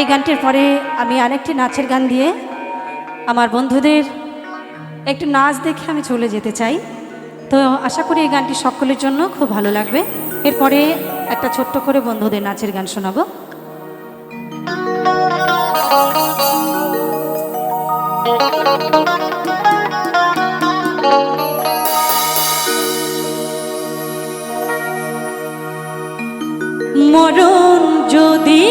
এই গানটির পরে আমি আরেকটি নাচের গান দিয়ে আমার বন্ধুদের একটু নাচ দেখে আমি চলে যেতে চাই। তো আশা করি এই গানটি সকলের জন্য খুব ভালো লাগবে। এরপরে একটা ছোট্ট করে বন্ধুদের নাচের গান শোনাবো। মরণ যদি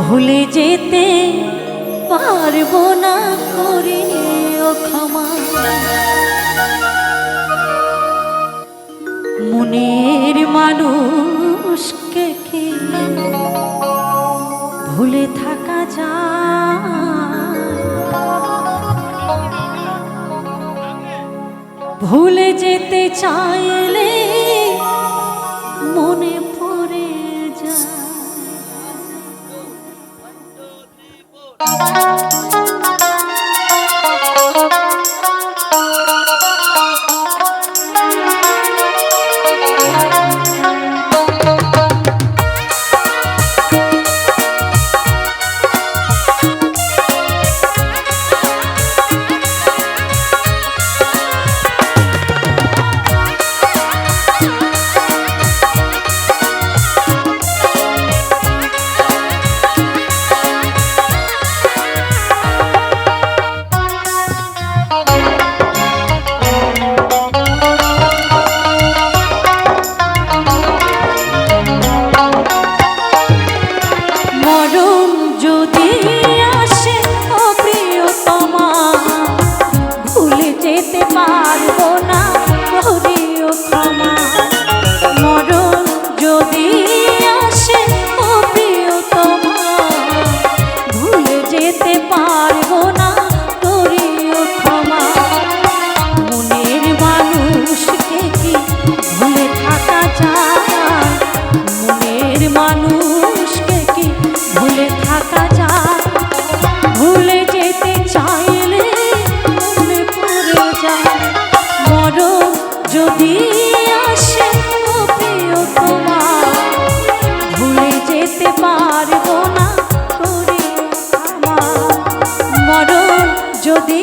ভুলে যেতে পারব না করে ক্ষমা। মনের মানুষকে কি ভুলে থাকা যায়? ভুলে যেতে চাইলে মনে যদি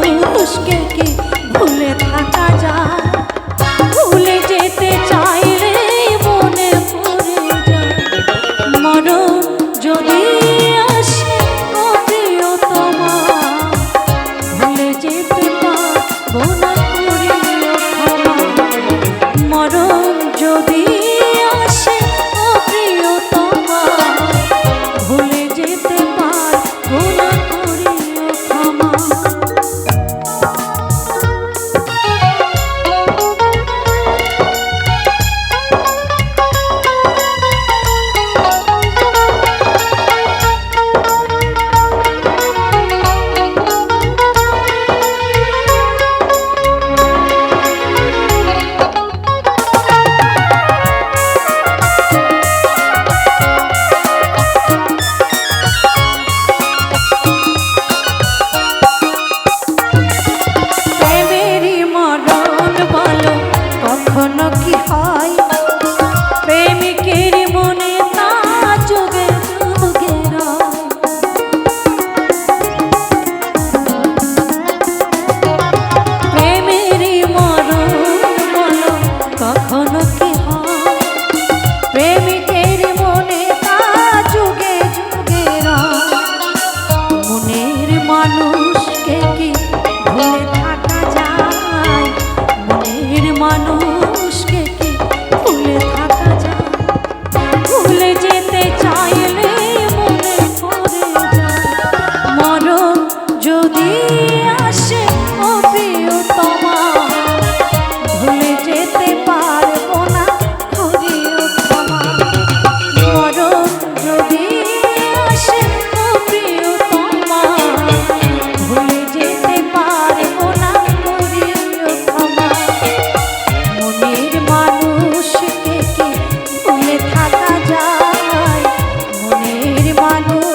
busque মানুষ